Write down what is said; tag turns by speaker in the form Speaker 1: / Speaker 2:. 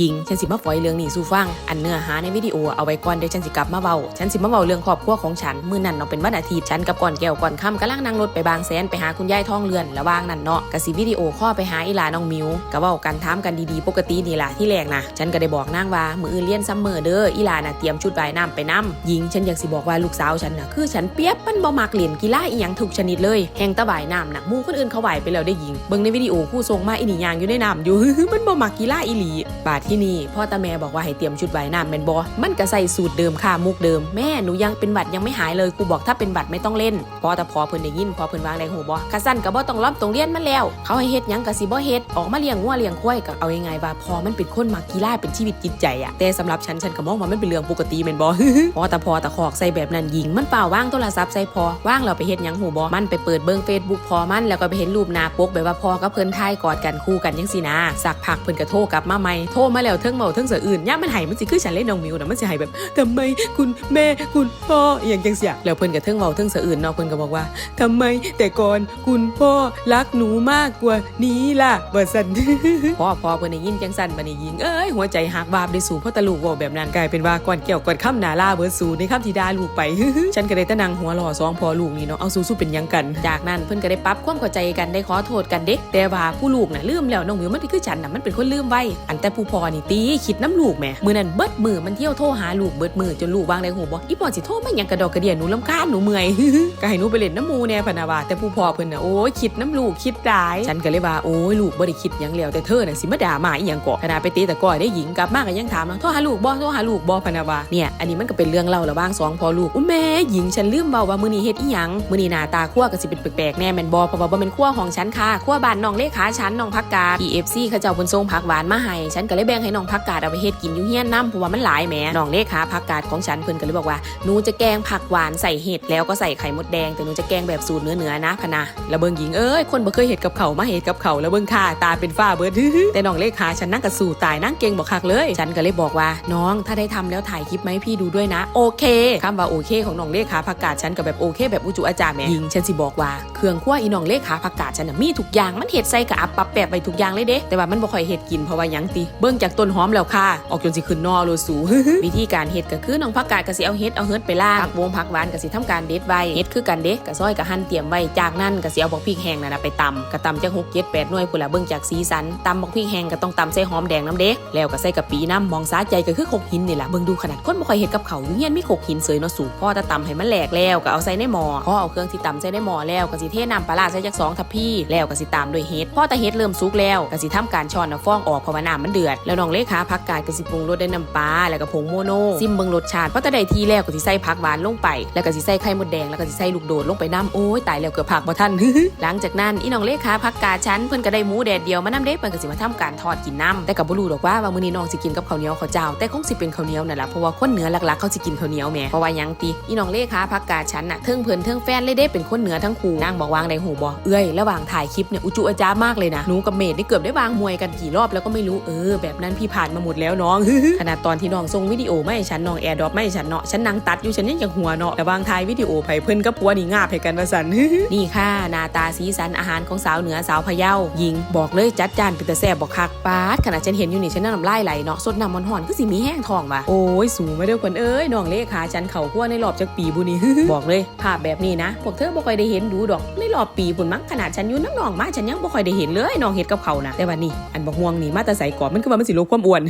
Speaker 1: ยิงฉันสิมาฝอยเรื่องนี้สู่ฟัง อันเนื้อหาในวิดีโอเอาไว้ก่อนเดี๋ยวฉันสิกลับมาเบาฉันสิมาเบาเรื่องครอบครัวของฉันมื้อนั้นเนาะเป็นวันอาทิตย์ฉันกับก่อนแก้วก่อนค่ำกำลังนั่งรถไปบางแสนไปหาคุณยายทองเรือนระหว่างนั้นเนาะกะสิวิดีโอข้อไปหาอีหลาน้องมิวก็เว้ากันถามกันดีๆปกตินี่ล่ะที่แรกนะฉันก็ได้บอกนางว่ามื้ออื่นเรียนซัมเมอร์เด้ออีหลาน่ะเตรียมชุดว่ายน้ำไปนํยิงฉันอยากสิบอกว่าลูกสาวฉันน่ะคือฉันเปียบมันบ่มักเล่นกีฬาอีหยังทุกชนิดเลยแห่งตะว่ายน้ำน่ะหมู่คนอื่นเขาว่ายไปแล้วได้ยิงเบิ่งในวิดีโอคู่ทรงมาอีนี่ยางอยู่ในน้ำอยู่มันบ่มักกีฬาอีหลีบาดที่นี่พ่อตาแม่บอกว่าให้เตรียมชุดว่ายน้ำแม่นบ่มันก็ใส่สูตรเดิมค่ามุกเดิมแม่หนูยังเป็นบัตรยังไม่หายเลยครูบอกถ้าเป็นบัตรไม่ต้องเล่นพอแต่พอเพิ่นได้ยินพอเพิ่นวางในหูบ่กะสั้นก็บ่ต้องล้อมตรงเรียนมันแล้ว เขาให้เฮ็ดยังก็สิบ่เฮ็ดออกมาเลี้ยงงัวเลี้ยงควายก็เอายังไงว่าพอมันเป็นคนมักกีฬาเป็นชีวิตจิตใจอะแต่สำหรับฉันฉันก็มองว่ามันเป็นเรื่องปกติแม่นบ่พอแต่พอแต่ขอกใส่แบบนั้นยิงมันเปล่าว่างโทรศัพท์ใส่พอว่างเราไปเฮ็ดยังหูบ่มันไปเปิดเบิ่ง Facebook พอมันแล้วก็ไปเห็นรูปหน้าปกแบบว่าพอกับเพิ่นถ่ายกอดกันคู่กันจังซี่นะสักพักเพิ่นก็โทรกลับมาใหม่โทรมาแล้วเทิงเมาเทิงเสืออื่นย่ามันให้มันสิคือฉันเล่นน้องมิวนะมันสิให้แบบทำไมคุณแม่คุณพ่ออย่างจังเสียแล้วเพิ่นก็เทิงเมาเทิงเสืออื่นเนาะเพิ่นก็บอกว่าทำไมแต่ก่อนคุณพ่อรักหนูมากกว่านี้ล่ะว่าซั่นพ่อพ่อเพิ่นได้ยินจังซั่นบัดนี้ยิงเอ้ยหัวใจหักบาบได้สู่พ่อตะลูกเว้าแบบนั้นกลายเป็นว่าก่อนแก้วก่อนค่ำหนาลาเบิดสู่ในค่ำที่ดาลูกไป ฉันก็ได้ตะนังหัวหล่อสองพอลูกนี่เนาะเอาสู้ๆเป็นยังกัน จากนั้นเพิ่นก็ได้ปรับความเข้าใจกันได้ขอโทษกันเด็กแต่ว่าผู้ลูกน่ะลืมแล้วน้องมิวมันคือฉันน่ะมันเป็นคนลืมไว้อันแต่ผู้พ่ออนี่ตีคิดน้ำลูกแหมมื้อนั้นเบิดมือมันเที่ยวโทรหาลูกเบิดมือจนลูกวางในหูบ่อีพ่อสิโทรไมาหยังกระดอกกระเดียหนูลำคาญหนูเมื่อยก็ให้หนูไปเล่นน้ำมูแน่พนะว่าแต่ผู้พ่อเพิ่นน่ะโอ้ยคิดน้ำลูกคิดร้ายฉันก็เลยว่าโอ้ยลูกบ่ได้คิดยังแล้วแต่เธอน่ะสิมาด่าหมาอีหยังกาะขณะไปตีต่ก่อยได้หญิงกลับมาก็ยังถามเนาะโทรหาลูกบ่โทรหาลูกบ่พนะว่าเนี่ยอันนี้มันก็เป็นเรื่องเล่าระหว่างสองพ่อลูกอุ้แม่หญิงฉันลืมเบาว่ามื้อนี้เฮ็ดอีหยังมื้อนี้หน้าตาคั่วก็สิเป็นแปลกๆแน่แม่นบ่เพราะว่าบ่แม่นคั่วของฉันค่ะคั่วบ้านน้องเลขาฉันน้องพักกาด PFC เขาเจ้าเพิ่นส่งผักหวานมาให้ฉันก็เลยบ่งให้น้องพักกาดเอาไปเฮ็ดกินอยู่เฮียนนํเพราะว่ามันหลายแหมน้องเลขาผักกาดของฉันเพิ่นก็เลยบอกว่าหนูจะแกงผักหวานใส่เห็ดแล้วก็ใส่ไข่มดแดงแต่หนูจะแกงแบบสูตรเนื้อๆนะพนะแล้วเบิ่งหญิงเอ้ยคนบ่เคยเฮ็ดกับเขามาเฮ็ดกับเขาแล้วเบิ่งค่ะตาเป็นฝ้าเบิดแต่น้องเลขาฉันนั่งกับสู่ตายนั่งเก่งบอกคักเลย ฉันก็เลยบอกว่าน้องถ้าได้ทำแล้วถ่ายคลิปไหมาให้พี่ดูด้วยนะ โอเคคำว่าโอเคของน้องเลขาผักกาดฉันก็แบบโอเคแบบอุจุอาจารย์แหม่ยิงฉันสิบอกว่าเครื่องคั่วอีน้องเลขาผักกาดฉันน่ะมีทุกอย่างมันเฮ็ดใส่กระอับปับแปบไปทุกอย่างเลยเด้แต่ว่ามันบ่ค่อยเฮ็ดกินเพราะว่ายังติเบิ่งจากต้นหอมแล้วค่ะ ออกจนสิขึ้นนอโลสู วิธีการเฮ็ดก็คือน้องผักกาดก็สิเอาเฮ็ดเอาเฮ็ดไปล่างผักวงผักหวานก็สิทำการเด็ดไว้เฮ็ดคือกันเด้ก็ซอยก็หั่นเตรียมไว้จากนั้นก็สิเอาบักพริกแห้งนั่นนะไปตำก็ตำจัก6 7 8หน่วยพุ่นละเบิ่งจากสีสันตำบักพริกแห้งก็ต้องตำใส่หอมแดงน้ำเด้แล้วก็ใส่กะปิน้ำมองสาใจก็คือโขกหินนี่แหละเบิ่งดูขนาดคนบ่ค่อยเฮ็ดกับเขาอยู่เฮียนมีโขกหินเสยเนาะสูพ่อจะตำให้มันแหลกแล้วก็เอาใส่ในหม้อพอเอาเครื่องที่ตำใส่ในหม้อแล้วก็สิเทน้ำปลาร้าใส่จักสองทัพพี่แล้วก็สิตามด้วยเฮ็ดพอตาเฮ็ดเริ่มสุกแล้วก็สิทำการช้อนเอาฟองออกเพราะว่าน้ำมันเดือดแล้วน้องเลขาผักกาดก็สิปรุงรสได้น้ำปลาแล้วก็ผงโมโนซิมเบิงรสชาติเพอตาได้ทีแล้วก็สิใส่ผักหวานลงไป แล้วก็สิใส่ไข่มดแดงแล้วก็สิใส่ลูกโดดลงไปน้ำโอ้ยตายแล้วเกือบผักบ่ทันหลังจากนั้นอีน้องเลขาผักกาดชั้นเพิ่นก็ได้หมูแดดเดียวมาน้ำเด้เพิ่นก็สิมาทำการทอดกินน้ำแต่ก็บ่รู้ดอกว่าว่ามื้อนี้น้องสิกินกับข้าวเหนียวข้าวเจ้าแต่คงสิเป็นข้าวเหนียวนั่นล่ะเพราะว่าคนเหนือหลักๆเขาสิกินข้าวเหนียวแม่เพราะว่ายังติอีน้องเลขาผักกาดชั้นน่ะเทิงเพิ่นเทิงแฟนเลยเด้เป็นคนเหนือทั้งคู่นางบอกวางในหูบ่เอ้ยระหว่างถ่ายคลิปเนี่ยอุจุอาจามากเลยนะหนูกับเมดนี่เกือบได้วางมวยกันกี่รอบแล้วก็ไม่รู้เออแบบนั้นพี่ผ่านมาหมดแล้วน้องขนาดตอนที่น้องส่งวิดีโอไมาให้ฉันน้องแอร์ดรอปไมาให้ฉันเนาะฉันนั่งตัดอยู่ฉันยังยังหัวเนาะแต่วางถ่ายวิดีโอไปเพิ่อนกับผัวนี่งาบให้กันว่าสันนี่ค่ะหน้าตาสีสันอาหารของสาวเหนือสาวพะเยาหญิงบอกเลยจัดจานเป็นต่แซ่บบอกคักปาดขนาดฉันเห็นอยู่นี่ฉันน้ำลายไหลเนาะสดน้ำมันหอนก็สิมีแห้งทองว่ะโอ้ยสูงมาเด้อคนเอ้ยน้องเลขาฉันเข่าขั้วในรอบจากปีบุนี่บอกเลยภาพแบบนี้นะพวกเธอบ่ค่อยได้เห็นดูดอกในรอบปีบุญมั้งขนาดฉันอยู่น้ำหนองมาฉันยังบ่ค่อยได้เห็นเลยน้องเห็ดกับเขานะแต่ว่านี่อันบอกห่วงนี่มาต่ใส่กรอบมันคือว่ามันสิลดความอ้วน